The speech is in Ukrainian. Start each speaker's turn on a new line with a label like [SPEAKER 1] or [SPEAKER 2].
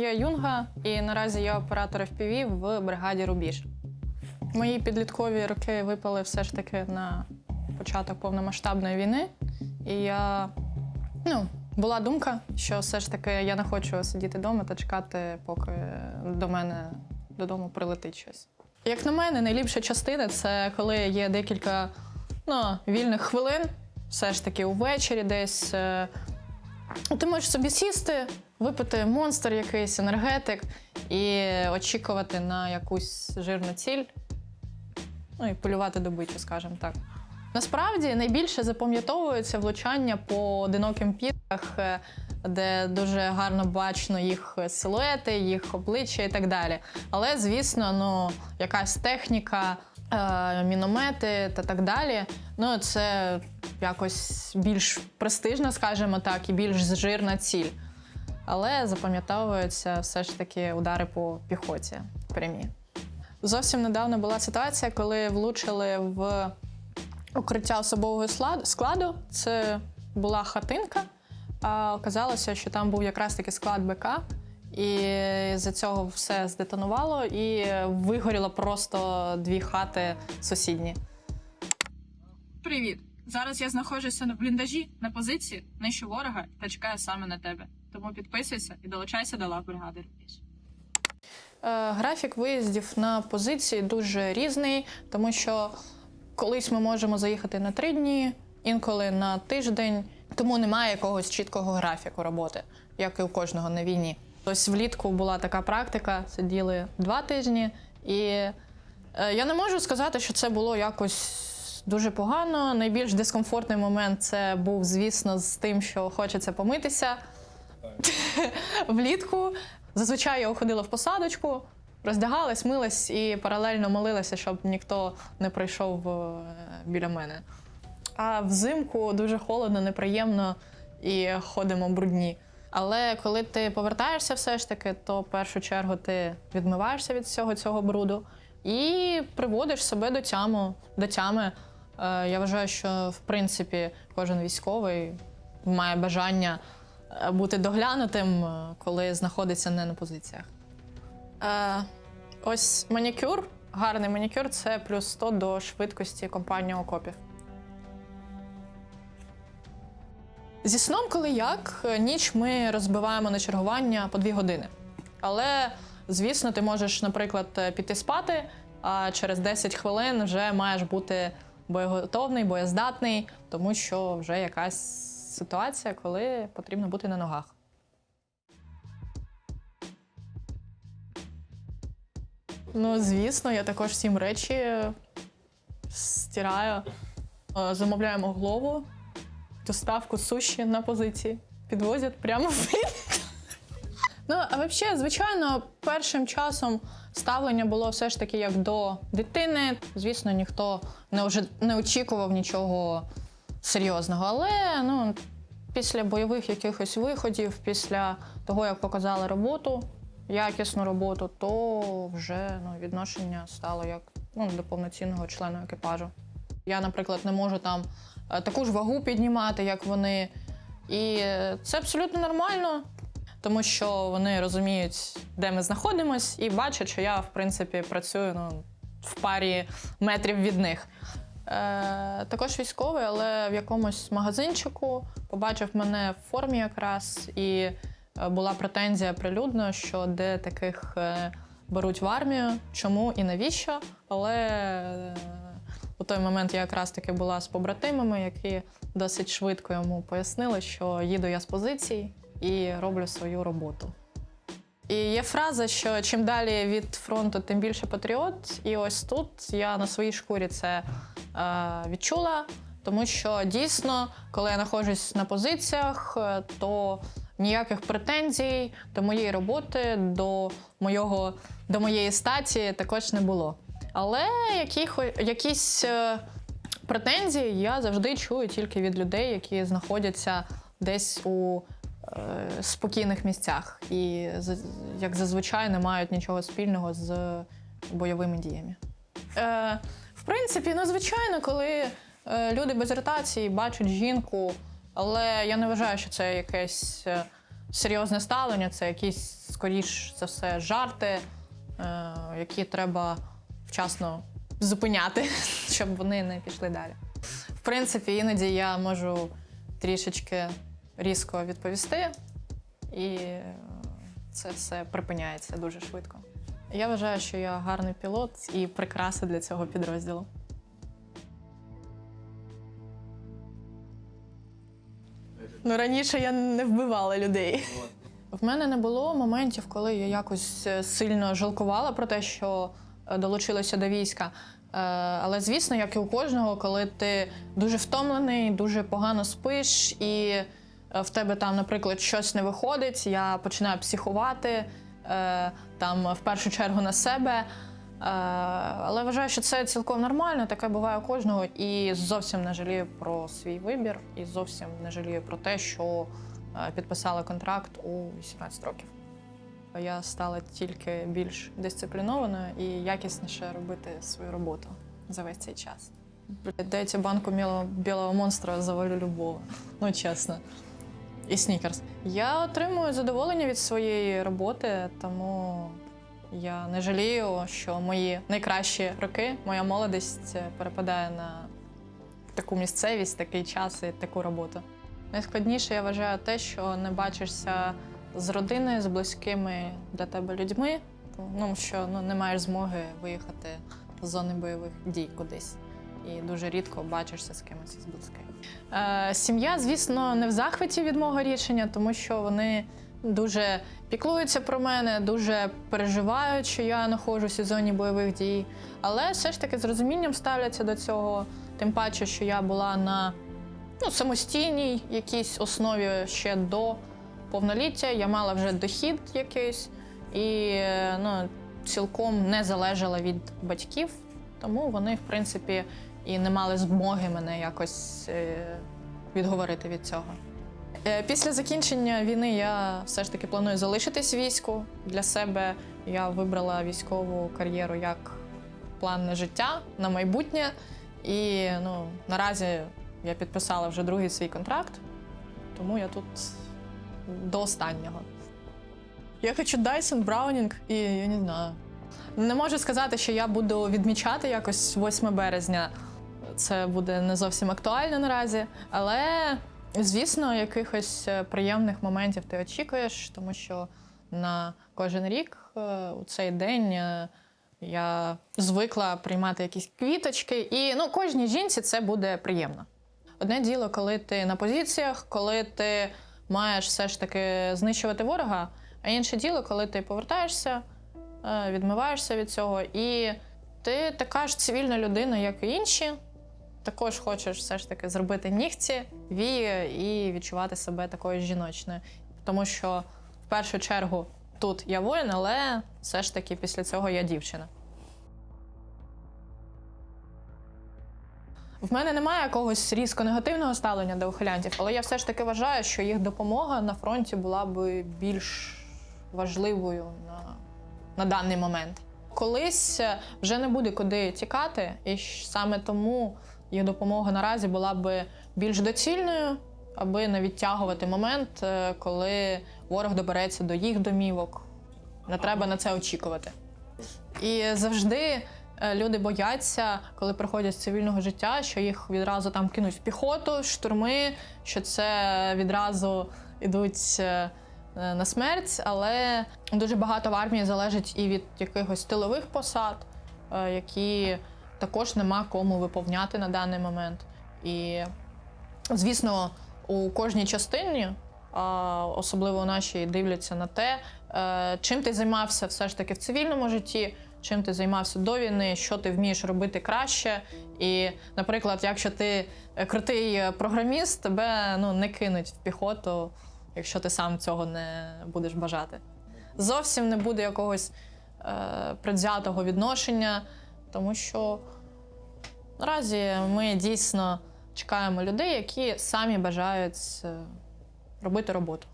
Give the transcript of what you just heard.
[SPEAKER 1] я Юнга, і наразі я оператор FPV в бригаді Рубіж. Мої підліткові роки випали все ж таки на початок повномасштабної війни. І я ну, була думка, що все ж таки я не хочу сидіти вдома та чекати, поки до мене додому прилетить щось. Як на мене, найліпша частина це коли є декілька ну, вільних хвилин, все ж таки увечері десь. е, Ти можеш собі сісти, випити монстр якийсь, енергетик і очікувати на якусь жирну ціль. Ну і полювати добичу, скажімо так. Насправді найбільше запам'ятовується влучання по одиноким пітках, е, де дуже гарно бачно їх силуети, їх обличчя і так далі. Але, звісно, ну, якась техніка, е, міномети та так далі. Ну, це якось більш престижно, скажімо так, і більш жирна ціль. Але запам'ятовуються все ж таки удари по піхоті прямі. Зовсім недавно була ситуація, коли влучили в укриття особового складу. Це була хатинка. А оказалося, що там був якраз таки склад БК. І за цього все здетонувало і вигоріло просто дві хати сусідні.
[SPEAKER 2] Привіт! Зараз я знаходжуся на бліндажі на позиції нищу ворога та чекаю саме на тебе. Тому підписуйся і долучайся до лав бригади Рубіж.
[SPEAKER 1] Е, Графік виїздів на позиції дуже різний, тому що колись ми можемо заїхати на три дні, інколи на тиждень, тому немає якогось чіткого графіку роботи, як і у кожного на війні. Ось влітку була така практика, сиділи два тижні, і е, я не можу сказати, що це було якось. Дуже погано. Найбільш дискомфортний момент це був, звісно, з тим, що хочеться помитися влітку. Зазвичай я уходила в посадочку, роздягалась, милась і паралельно молилася, щоб ніхто не прийшов е, біля мене. А взимку дуже холодно, неприємно і ходимо брудні. Але коли ти повертаєшся все ж таки, то в першу чергу ти відмиваєшся від всього цього бруду і приводиш себе до тяму, до тями. Е, Я вважаю, що в принципі кожен військовий має бажання бути доглянутим, е, коли знаходиться не на позиціях. Е, ось манікюр, гарний манікюр це плюс 100 до швидкості компанії окопів. Зі сном, коли як, е, ніч ми розбиваємо на чергування по дві години. Але, звісно, ти можеш, наприклад, е, піти спати, а через 10 хвилин вже маєш бути боєготовний, боєздатний, тому що вже якась ситуація, коли потрібно бути на ногах. Ну, звісно, я також всім речі стираю. Е, Замовляємо голову, доставку суші на позиції. Підвозять прямо в. Ну, а взагалі, звичайно, першим часом ставлення було все ж таки як до дитини. Звісно, ніхто не очікував нічого серйозного. Але ну, після бойових якихось виходів, після того, як показали роботу, якісну роботу, то вже ну, відношення стало як ну, до повноцінного члена екіпажу. Я, наприклад, не можу там е, таку ж вагу піднімати, як вони. І це абсолютно нормально, тому що вони розуміють, де ми знаходимось, і бачать, що я, в принципі, працюю ну, в парі метрів від них. Е, також військовий, але в якомусь магазинчику побачив мене в формі якраз, і е, була претензія прилюдно, що де таких е, беруть в армію, чому і навіщо. Але у той момент я якраз таки була з побратимами, які досить швидко йому пояснили, що їду я з позицій і роблю свою роботу. І є фраза, що чим далі від фронту, тим більше патріот. І ось тут я на своїй шкурі це е, відчула, тому що дійсно, коли я знаходжусь на позиціях, е, то ніяких претензій до моєї роботи, до, мого, до моєї статі також не було. Але яких, якісь е, претензії я завжди чую тільки від людей, які знаходяться десь у спокійних місцях і як зазвичай не мають нічого спільного з бойовими діями. Е, в принципі, ну звичайно, коли е, люди без ротації бачать жінку, але я не вважаю, що це якесь е, серйозне ставлення, це якийсь скоріш за все, жарти, е, які треба вчасно зупиняти, щоб вони не пішли далі. В принципі, іноді я можу трішечки різко відповісти, і це все припиняється дуже швидко. Я вважаю, що я гарний пілот і прикраса для цього підрозділу. Ну, раніше я не вбивала людей. В мене не було моментів, коли я якось е, сильно жалкувала про те, що е, долучилася до війська. Е, Але звісно, як і у кожного, коли ти дуже втомлений, дуже погано спиш, і в тебе там, наприклад, щось не виходить, я починаю психувати е, там в першу чергу на себе. Е, Але вважаю, що це цілком нормально, таке буває у кожного, і зовсім не жалію про свій вибір, і зовсім не жалію про те, що е, підписала контракт у 18 років. Я стала тільки більш дисциплінованою і якісніше робити свою роботу за весь цей час. Дайте банку білого, монстра, завалю любого. Ну, чесно. І снікерс. Я отримую задоволення від своєї роботи, тому я не жалію, що мої найкращі роки, моя молодість перепадає на таку місцевість, такий час і таку роботу. Найскладніше я вважаю те, що не бачишся з родиною, з близькими для тебе людьми, тому що ну, не маєш змоги виїхати з зони бойових дій кудись. І дуже рідко бачишся з кимось із близьких. Е, сім'я, звісно, не в захваті від мого рішення, тому що вони дуже піклуються про мене, дуже переживають, що я знаходжусь у зоні бойових дій. Але все ж таки з розумінням ставляться до цього. Тим паче, що я була на ну, самостійній якійсь основі ще до повноліття. Я мала вже дохід якийсь і е, ну, цілком не залежала від батьків, тому вони, в принципі, і не мали змоги мене якось е, відговорити від цього. Е, Після закінчення війни я все ж таки планую залишитись війську. Для себе я вибрала військову кар'єру як план на життя на майбутнє. І ну, наразі я підписала вже другий свій контракт, тому я тут до останнього. Я хочу Dyson Browning і я не знаю. Не можу сказати, що я буду відмічати якось 8 березня. Це буде не зовсім актуально наразі, але звісно, якихось е, приємних моментів ти очікуєш, тому що на кожен рік е, у цей день е, я звикла приймати якісь квіточки, і ну, кожній жінці це буде приємно. Одне діло, коли ти на позиціях, коли ти маєш все ж таки знищувати ворога, а інше діло, коли ти повертаєшся, відмиваєшся від цього, і ти така ж цивільна людина, як і інші. Також хочеш все ж таки зробити нігті, вії і відчувати себе такою жіночною. Тому що в першу чергу тут я воїн, але все ж таки після цього я дівчина. В мене немає якогось різко негативного ставлення до ухилянтів, але я все ж таки вважаю, що їх допомога на фронті була б більш важливою на, на даний момент. Колись е, вже не буде куди тікати, і саме тому їх допомога наразі була б більш доцільною, аби не відтягувати момент, е, коли ворог добереться до їх домівок. Не треба на це очікувати. І завжди е, люди бояться, коли приходять з цивільного життя, що їх відразу там кинуть в піхоту, штурми, що це відразу йдуть е, на смерть. Але дуже багато в армії залежить і від якихось тилових посад, які також нема кому виповняти на даний момент. І, звісно, у кожній частині, особливо у нашій, дивляться на те, е, чим ти займався все ж таки в цивільному житті, чим ти займався до війни, що ти вмієш робити краще. І, наприклад, якщо ти е, крутий е, програміст, тебе ну, не кинуть в піхоту, якщо ти сам цього не будеш бажати. Зовсім не буде якогось е, предвзятого відношення, тому що наразі ми дійсно чекаємо людей, які самі бажають е, робити роботу.